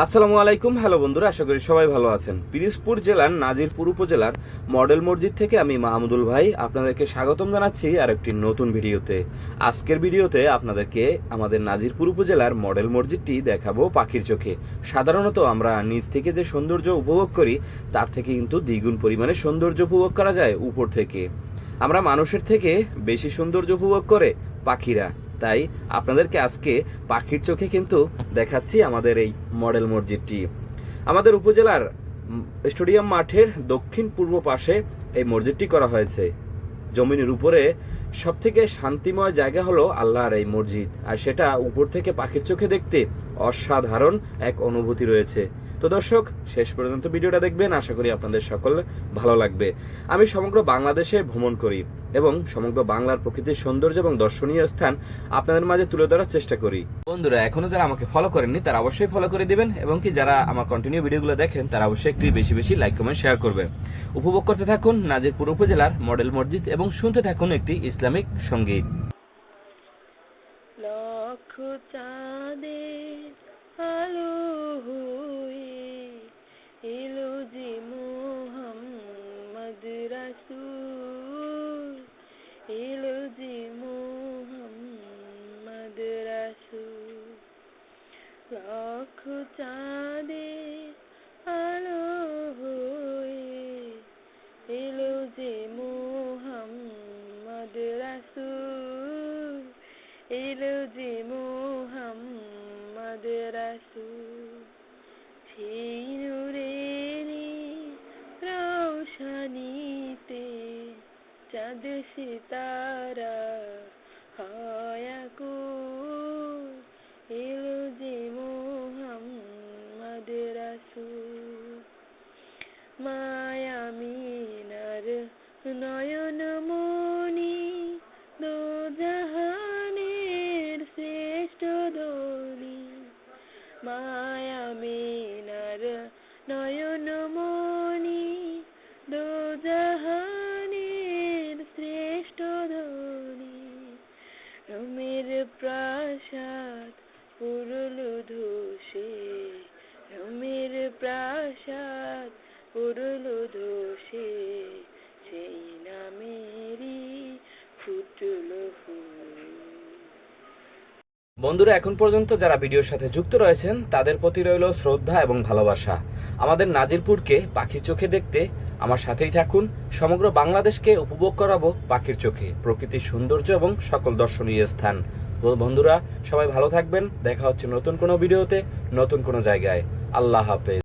আসসালামু আলাইকুম, হ্যালো বন্ধুরা, আশা করি সবাই ভালো আছেন। পিরিজপুর জেলার নাজিরপুর উপজেলার মডেল মসজিদ থেকে আমি মাহমুদুল ভাই আপনাদেরকে স্বাগতম জানাচ্ছি আর একটি নতুন ভিডিওতে। আজকের ভিডিওতে আপনাদেরকে আমাদের নাজিরপুর উপজেলার মডেল মসজিদটি দেখাবো পাখির চোখে। সাধারণত আমরা নিচ থেকে যে সৌন্দর্য উপভোগ করি, তার থেকে কিন্তু দ্বিগুণ পরিমাণে সৌন্দর্য উপভোগ করা যায় উপর থেকে। আমরা মানুষের থেকে বেশি সৌন্দর্য উপভোগ করে পাখিরা। তাই আপনাদেরকে আজকে পাখির চোখে কিন্তু দেখাচ্ছি আমাদের এই মডেল মসজিদটি। আমাদের উপজেলার স্টেডিয়াম মাঠের দক্ষিণ পূর্ব পাশে এই মসজিদটি করা হয়েছে। জমিনের উপরে সব থেকে শান্তিময় জায়গা হলো আল্লাহর এই মসজিদ, আর সেটা উপর থেকে পাখির চোখে দেখতে অসাধারণ এক অনুভূতি রয়েছে। তো দর্শক, শেষ পর্যন্ত ভিডিওটা দেখবেন, আশা করি আপনাদের সকল ভালো লাগবে। আমি সমগ্র বাংলাদেশে ভ্রমণ করি। এবং সমগ্র বাংলার প্রকৃতির সৌন্দর্য এবং দর্শনীয় স্থান আপনাদের মাঝে তুলে ধরার চেষ্টা করি। বন্ধুরা, এখনও যারা আমাকে ফলো করেননি, তারা অবশ্যই ফলো করে দিবেন এবং কি যারা আমার কন্টিনিউ ভিডিওগুলো দেখেন, তারা অবশ্যই একটি বেশি বেশি লাইক কমেন্ট শেয়ার করবেন। উপভোগ করতে থাকুন নাজিরপুর উপজেলার মডেল মসজিদ এবং শুনতে থাকুন একটি ইসলামিক সংগীত। পুরল ধসে সেই নামেরই ফুটল বন্ধুরা, এখন পর্যন্ত যারা ভিডিওর সাথে যুক্ত রয়েছেন, তাদের প্রতি রইল শ্রদ্ধা এবং ভালোবাসা। আমাদের নাজিরপুরকে পাখির চোখে দেখতে আমার সাথেই থাকুন। সমগ্র বাংলাদেশকে উপভোগ করাবো পাখির চোখে, প্রকৃতির সৌন্দর্য এবং সকল দর্শনীয় স্থান। বন্ধুরা, সবাই ভালো থাকবেন। দেখা হচ্ছে নতুন কোনো ভিডিওতে, নতুন কোনো জায়গায়। আল্লাহ হাফেজ।